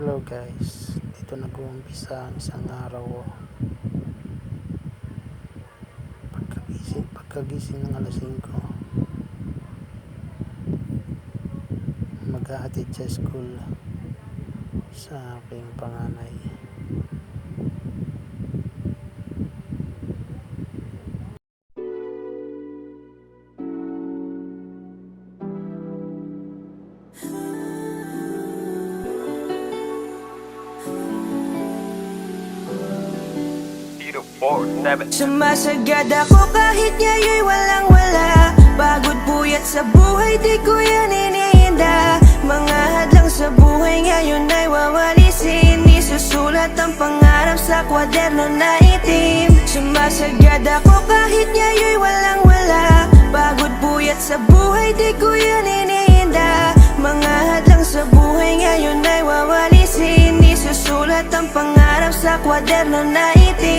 Hello guys, dito nag-uumpisa ang isang araw ko. Pagkagising, pagkagising ng alas 5, maghahatid sa school sa aking panganay. Zero four seven. Sumasagad ako kahit ngayon'y walang wala. Pagod puyat sa buhay, di ko yan iniinda. Mga hadlang sa buhay ngayon ay wawalisin. Isusulat ang pangarap sa kwaderno na itim. Sumasagad ako kahit ngayon'y walang wala. Pagod puyat sa buhay, di ko yan iniinda. Mga hadlang sa buhay ngayon ay wawalisin. Isusulat ang pangarap sa kwaderno na itim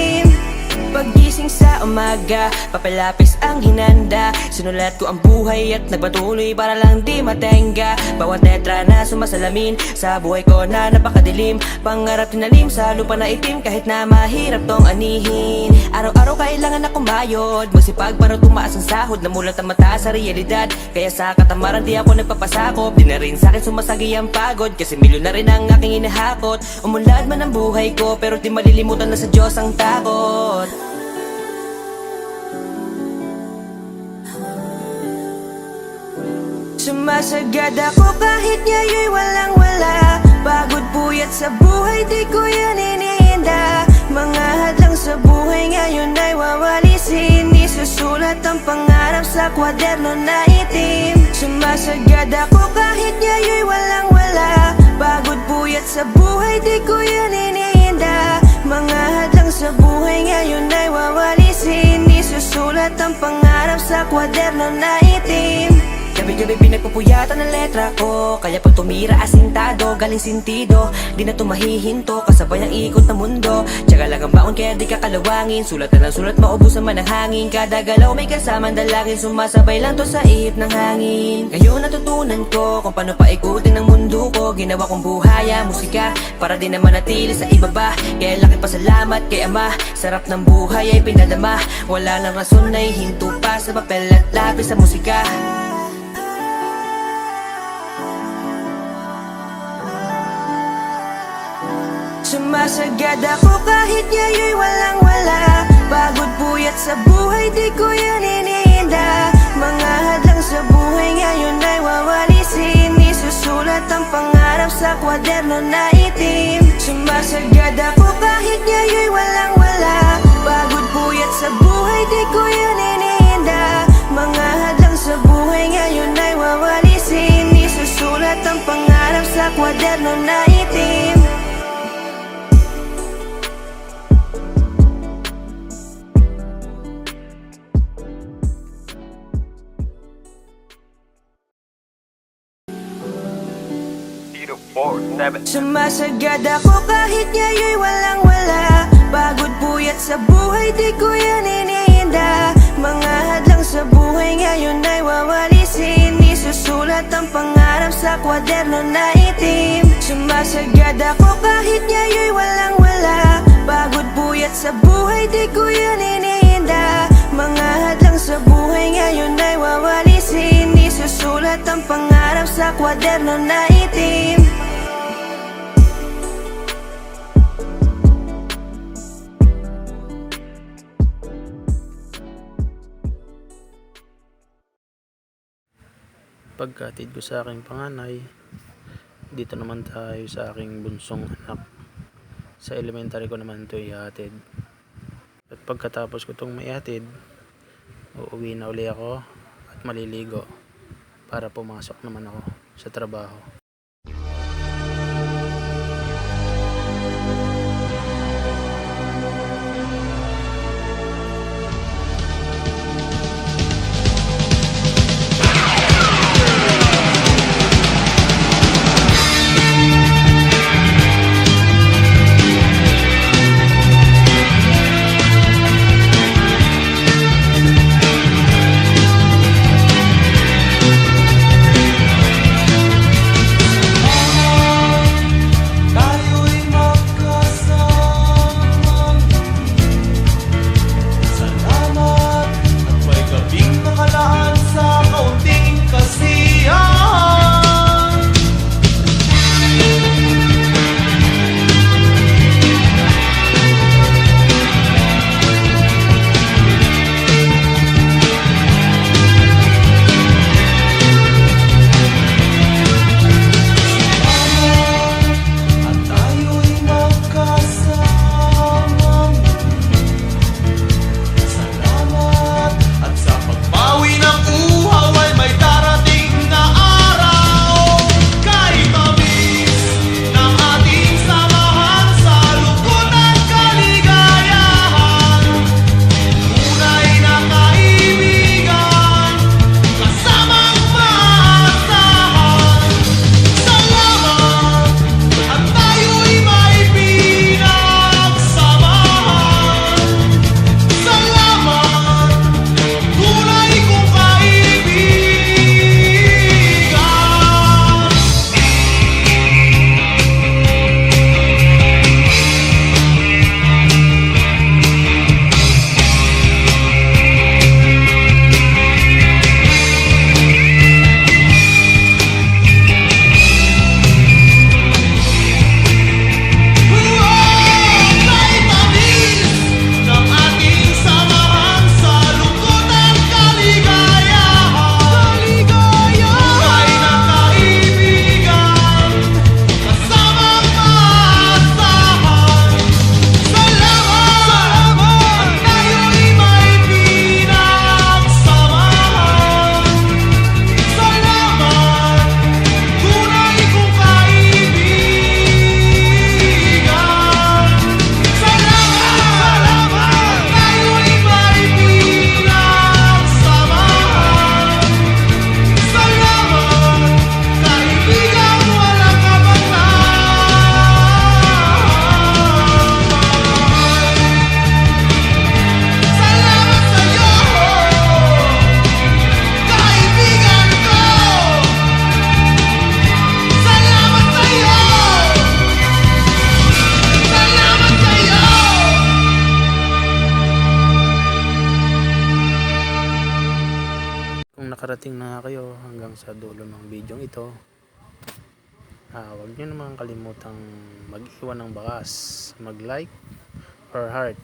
Pagising sa umaga, papalapis ang hinanda. Sinulat ko ang buhay at nagpatuloy para lang di matenga. Bawat letra na sumasalamin sa buhay ko na napakadilim. Pangarap tinalim sa lupa na itim kahit na mahirap tong anihin. Araw-araw kailangan akong bayod Magsipag para tumaas ang sahod. Namulat ang mata sa realidad Kaya sa katamaran di ako nagpapasakop. Di na rin sa akin sumasagi ang pagod Kasi milyon na rin ang aking inahakot Umunlad man ang buhay ko Pero di malilimutan na sa Diyos ang takot Sumasagad ako kahit ngayon'y walang wala. Pagod puyat sa buhay, di ko yan iniinda. Mga hadlang sa buhay ngayon ay wawalisin. Isusulat ang pangarap sa kwaderno na itim. Sumasagad ako kahit ngayon'y walang wala. Pagod puyat sa buhay, di ko yan iniinda. Mga hadlang sa buhay ngayon ay wawalisin. Isusulat ang pangarap sa kwaderno na itim Gabi-gabi pinagpupuyatan ng letra ko. Kaya pag tumira asintado, galing sintido. Di na tumahihinto, kasabay ang ikot ng mundo. Tsaga lang ang baon kaya di ka kalawangin. Sulat na lang sulat, man ang hangin Kada galaw may kasamang dalangin. Sumasabay lang to sa ihip ng hangin. Ngayon natutunan ko kung paano paikutin ang mundo ko. Ginawa kong buhaya, musika Para din naman natili sa ibaba. Kaya laki pasalamat kay Ama. Sarap ng buhay ay pinadama. Wala nang rason na hinto pa sa papel at lapis sa musika Sumasagad ako kahit ngayon'y walang wala. Pagod puyat sa buhay, di ko yan iniinda. Mga hadlang sa buhay ngayon ay wawalisin Isusulat ang pangarap sa kwaderno na itim. Sumasagad ako kahit ngayon'y walang wala. Pagod puyat sa buhay, di ko yan iniinda. Mga hadlang sa buhay ngayon ay wawalisin Isusulat ang pangarap sa kwaderno na itim Sumasagad ako kahit ngayon'y walang wala. Pagod puyat sa buhay, di ko yan iniinda. Mga hadlang sa buhay ngayon ay wawalisin. Isusulat ang pangarap sa kwaderno na itim. Sumasagad ako kahit ngayon'y walang wala. Pagod puyat sa buhay, di ko yan iniinda sa kwaderno na itim Pagkatid ko sa aking panganay, dito naman tayo sa aking bunsong anak. Sa elementary ko naman ito ihatid. At pagkatapos ko itong maihatid, uuwi na uli ako at maliligo para pumasok naman ako sa trabaho. Nakarating na kayo hanggang sa dulo ng video ito, ah, huwag nyo naman kalimutang mag-iwan ng bakas, mag-like or heart.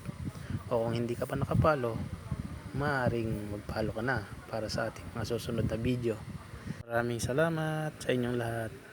O kung hindi ka pa nakapalo, maaaring mag-follow ka na para sa ating mga susunod na video. Maraming salamat sa inyong lahat.